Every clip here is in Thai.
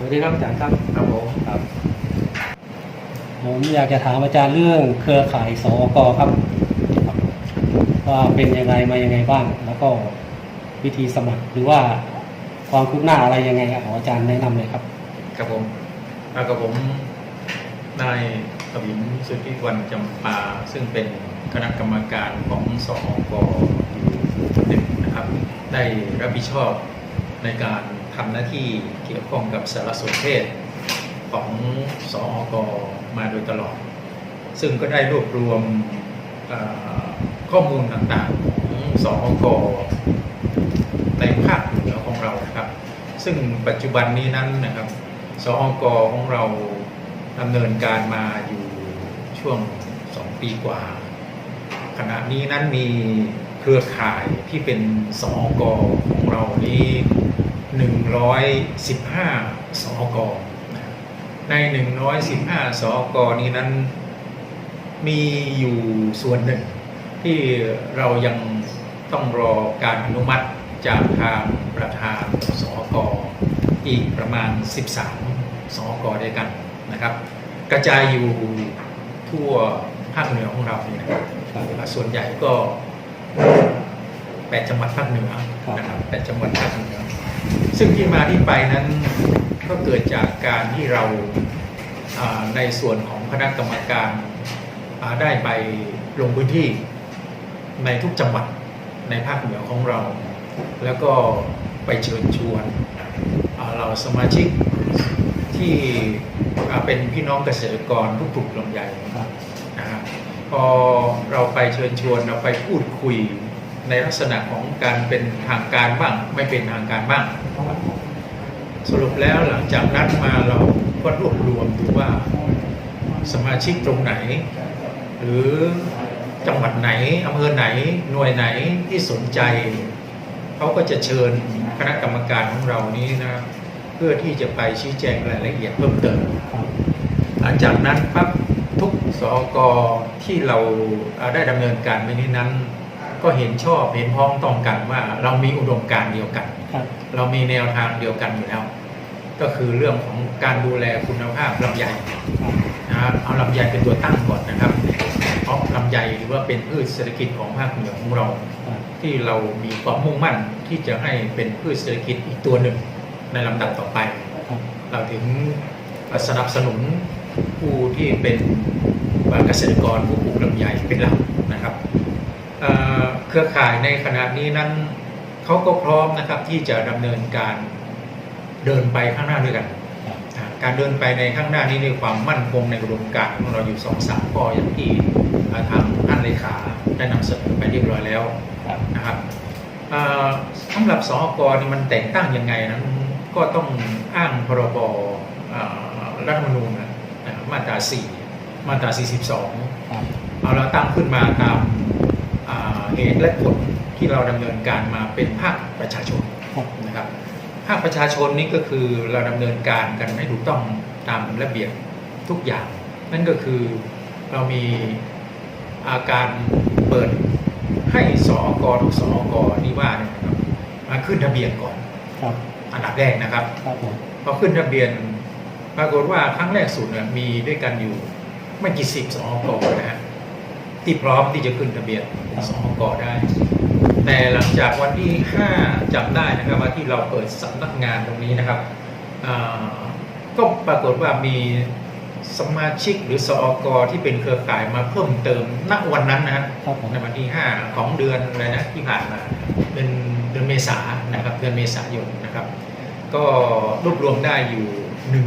สวัสดีครับอาจารย์ครับครับผมครับผมอยากจะถามอาจารย์เรื่องเครือข่ายสอกครับครับว่าเป็นยังไงมายังไงบ้าง แล้วก็วิธีสมัครหรือว่าความคืบหน้าอะไรยังไงครับขออาจารย์แนะนำเลยครับครับผมแล้วกับผมนายกบินสุทธิวันจำปา ซึ่งเป็นคณะกรรมการของสอกอยู่หนึ่งนะครับ ได้รับผิดชอบในการ ทำหน้าที่เกี่ยวข้องกับสารสนเทศของสอกมาโดยตลอด ซึ่งก็ได้รวบรวมข้อมูลต่างๆของสอกในภาคเหนือของเรานะครับ ซึ่งปัจจุบันนี้นั้นนะครับสอกของเราดำเนินการมาอยู่ช่วง 2 ปีกว่า ขณะนี้นั้นมีเครือข่ายที่เป็นสอกของเรานี้ 115 สอกนะครับใน 115 สอกนี้นั้นมีอยู่ส่วนหนึ่ง ที่เรายังต้องรอการอนุมัติจากทางประธานสอกอีกประมาณ 13 สอกด้วยกันนะครับ กระจายอยู่ทั่วภาคเหนือของเราเนี่ยนะครับครับส่วนใหญ่ก็แปดจังหวัดภาคเหนือครับนะครับแปดจังหวัดภาคเหนือ ซึ่งที่มาที่ไปนั้นก็เกิดจากการที่เราในส่วนของคณะกรรมการได้ไปลงพื้นที่ในทุกจังหวัดในภาคเหนือของเรา แล้วก็ไปเชิญชวนเราสมาชิกที่เป็นพี่น้องเกษตรกรผู้ปลูกลำไยครับนะฮะพอเราไปเชิญชวนเราไปพูดคุย ในลักษณะของการเป็นทางการบ้าง ไม่เป็นทางการบ้าง สรุปแล้วหลังจากนั้นมาเราก็รวบรวมดูว่าสมาชิกตรงไหน หรือจังหวัดไหนอำเภอไหนหน่วยไหนที่สนใจ เขาก็จะเชิญคณะกรรมการของเรานี้นะเพื่อที่จะไปชี้แจงรายละเอียดเพิ่มเติม หลังจากนั้นปั๊บทุกสอกอที่เราได้ดำเนินการไปนี้นั้น ก็เห็นชอบเห็นพ้องต้องกันว่าเรามีอุดมการณ์เดียวกันครับเรามีแนวทางเดียวกันอยู่แล้ว ก็คือเรื่องของการดูแลคุณภาพลำไยครับนะฮะเอาลำไยเป็นตัวตั้งก่อนนะครับ เพราะลำไยหรือว่าเป็นพืชเศรษฐกิจของภาคเหนือของเราครับที่เรามีความมุ่งมั่นที่จะให้เป็นพืชเศรษฐกิจอีกตัวหนึ่งในลำดับต่อไปครับเราถึงสนับสนุนผู้ที่เป็นเกษตรกรผู้ปลูกลำไยเป็นหลักนะครับ เอ่อเครือข่ายในขณะนี้นั้นเขาก็พร้อมนะครับที่จะดำเนินการเดินไปข้างหน้าด้วยกันครับอ่าการเดินไปในข้างหน้านี้ในความมั่นคงในอุดมการณ์ของเราอยู่สองสามข้ออย่างที่อ่าทางท่านเลขาได้นำเสนอไปเรียบร้อยแล้วครับนะครับเอ่อสำหรับสอกรนี่มันแต่งตั้งยังไงนั้นก็ต้องอ้างพรบเอ่อรัฐธรรมนูญนะนะมาตรา 4 มาตรา 42ครับเอาเราตั้งขึ้นมาตามอ่าเหตุ และผลที่เราดำเนินการมาเป็นภาคประชาชนครับนะครับภาคประชาชนนี่ก็คือเราดำเนินการกันให้ถูกต้องตามระเบียบทุกอย่าง นั่นก็คือเรามีอาการเปิดให้สอกอทุกสอกอนี่ว่าเนี่ยนะครับมาขึ้นทะเบียนก่อนครับอันดับแรกนะครับครับผมพอขึ้นทะเบียนปรากฏว่าครั้งแรกสุดเนี่ยมีด้วยกันอยู่ไม่กี่สิบสอกอนะฮะ ที่พร้อมที่จะขึ้นทะเบียนเป็นสอกอได้ แต่หลังจากวันที่ 5จำได้นะครับว่าที่เราเปิดสำนักงานตรงนี้นะครับอ่าก็ปรากฏว่ามีสมาชิกหรือสอกอที่เป็นเครือข่ายมาเพิ่มเติมณวันนั้นนะฮะครับผมในวันที่ 5 ของเดือนอะไรนะที่ผ่านมาเป็นเดือนเมษายนนะครับเดือนเมษายนนะครับ ก็รวบรวมได้อยู่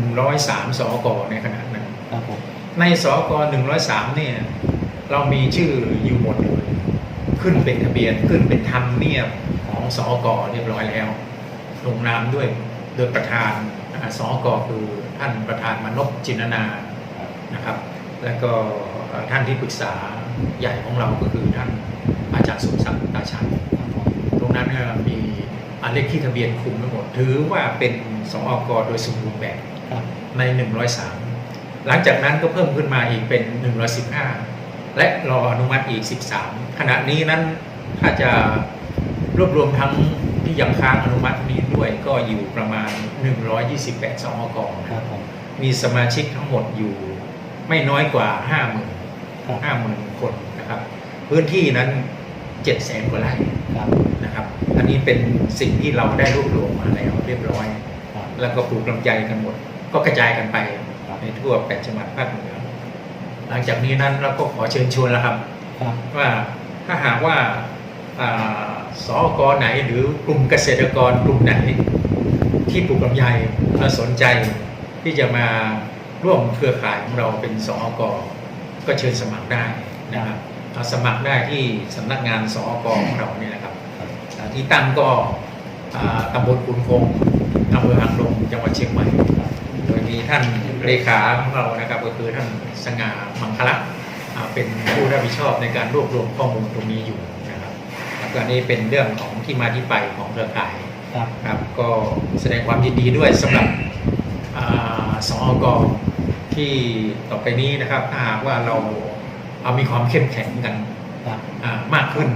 103 สอกในขณะนั้นครับผมในสอก103 เนี่ย เรามีชื่ออยู่หมดเลยขึ้นเป็นทะเบียนขึ้นเป็นธรรมเนียมของสอกเรียบร้อยแล้ว ลงนามด้วยโดยประธานสอกคือท่านประธานมนพจินนานะครับ แล้วก็ท่านที่ปรึกษาใหญ่ของเราก็คือท่านอาจารย์สมศักดิ์ตาชัยตรงนั้นมีอันเลขที่ทะเบียนคุมทั้งหมด ถือว่าเป็นสออกโดยสมบูรณ์แบบครับใน 103 หลังจากนั้นก็เพิ่มขึ้นมาอีกเป็น 115 และรออนุมัติอีก 13 ขณะนี้นั้นถ้าจะรวบรวมทั้งพที่ยังค้างอนุมัตินี้ด้วยก็อยู่ประมาณ 128 สองกครับผมมีสมาชิกทั้งหมดอยู่ไม่น้อยกว่า 50,000ครับ50,000 คนนะครับ พื้นที่นั้น7แสนกว่าไร่ครับนะครับ อันนี้เป็นสิ่งที่เราได้รวบรวมมาแล้วเรียบร้อยครับแล้วก็ปลูกลำไยกันหมด ก็กระจายกันไปครับในทั่วแปดจังหวัดภาคเหนือ หลังจากนี้นั้นเราก็ขอเชิญชวนแล้วครับครับว่าถ้าหากว่าอ่าสอกไหนหรือกลุ่มเกษตรกรกลุ่มไหน ที่ปลูกลำไยและสนใจที่จะมาร่วมเครือข่ายของเราเป็นสอกก็เชิญสมัครได้นะครับเอาสมัครได้ที่สำนักงานสอกของเราเนี่ยนะครับครับอ่าที่ตั้งก็อ่าตำบลขุนคงอำเภอหางดงจังหวัดเชียงใหม่โดย มีท่านเลขาของเรานะครับก็คือท่านสง่ามังคละอ่าเป็นผู้รับผิดชอบในการรวบรวมข้อมูลตรงนี้อยู่นะครับแล้วก็อันนี้เป็นเรื่องของที่มาที่ไปของเครือข่ายครับครับก็แสดงความยินดีด้วยสำหรับอ่าสอกที่ต่อไปนี้นะครับถ้าหากว่าเราเอามีความเข้มแข็งกันครับอ่ามากขึ้น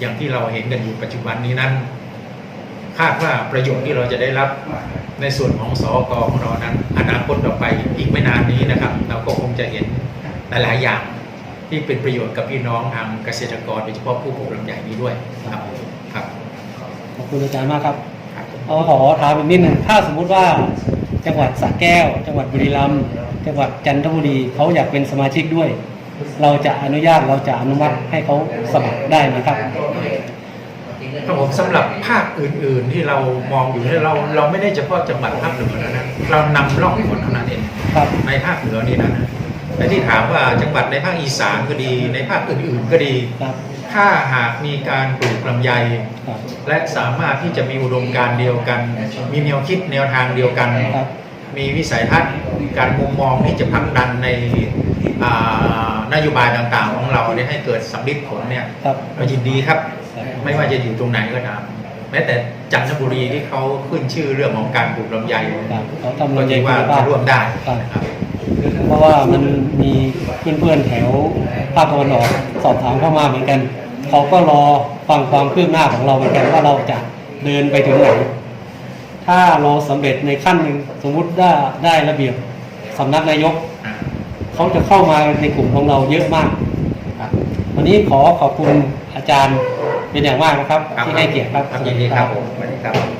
อย่างที่เราเห็นกันอยู่ปัจจุบันนี้นั้น คาดว่าประโยชน์ที่เราจะได้รับในส่วนของสอกของเรานั้น อนาคตต่อไปอีกไม่นานนี้นะครับ เราก็คงจะเห็นหลาย ๆ อย่างที่เป็นประโยชน์กับพี่น้องทางเกษตรกรโดยเฉพาะผู้ปลูกลำไยนี้ด้วยครับครับขอบคุณอาจารย์มากครับครับเอาขอถามอีกนิดหนึ่งถ้าสมมุติว่าจังหวัดสระแก้ว จังหวัดบุรีรัมย์จังหวัดจันทบุรีเขาอยากเป็นสมาชิกด้วย เราจะอนุญาตเราจะอนุมัติให้เขาสมัครได้ไหมครับ ครับผมสำหรับภาคอื่น ๆ ที่เรามองอยู่เนี่ยเราเราไม่ได้เฉพาะจังหวัดภาคเหนือนะเรานำร่องหมดเท่านั้นเองครับ ในภาคเหนือนี่นะแต่ที่ถามว่าจังหวัดในภาคอีสานก็ดีในภาคอื่น ๆ ก็ดี ครับ ถ้าหากมีการปลูกลำไย ครับ และสามารถที่จะมีอุดมการณ์เดียวกัน มีแนวคิดแนวทางเดียวกัน ครับ มีวิสัยทัศน์การมุมมองที่จะผลักดันในอ่านโยบายต่างๆ ของเราเนี่ยให้เกิดสำลิดผลเนี่ยครับเรายินดีครับครับ ไม่ว่าจะอยู่ตรงไหนก็ตามแม้แต่จันทบุรีที่เขาขึ้นชื่อเรื่องของการปลูกลำไยครับเขาทำก็ลำไยคิดว่าคุณภาจะพร่วมได้ครับนะครับเพราะว่ามันมีเพื่อนๆแถวภาคตะวันออกสอบถามเข้ามาเหมือนกันเขาก็รอฟังความคืบหน้าของเราเหมือนกันว่าเราจะเดินไปถึงไหน ถ้าเราสำเร็จในขั้นหนึ่งสมมุติได้ได้ระเบียบสำนักนายกอ่าเขาจะเข้ามาในกลุ่มของเราเยอะมากครับวันนี้ขอขอบคุณอาจารย์เป็นอย่างมากนะครับ ที่ให้เกียรติครับครับยินดีครับผมสวัสดีครับ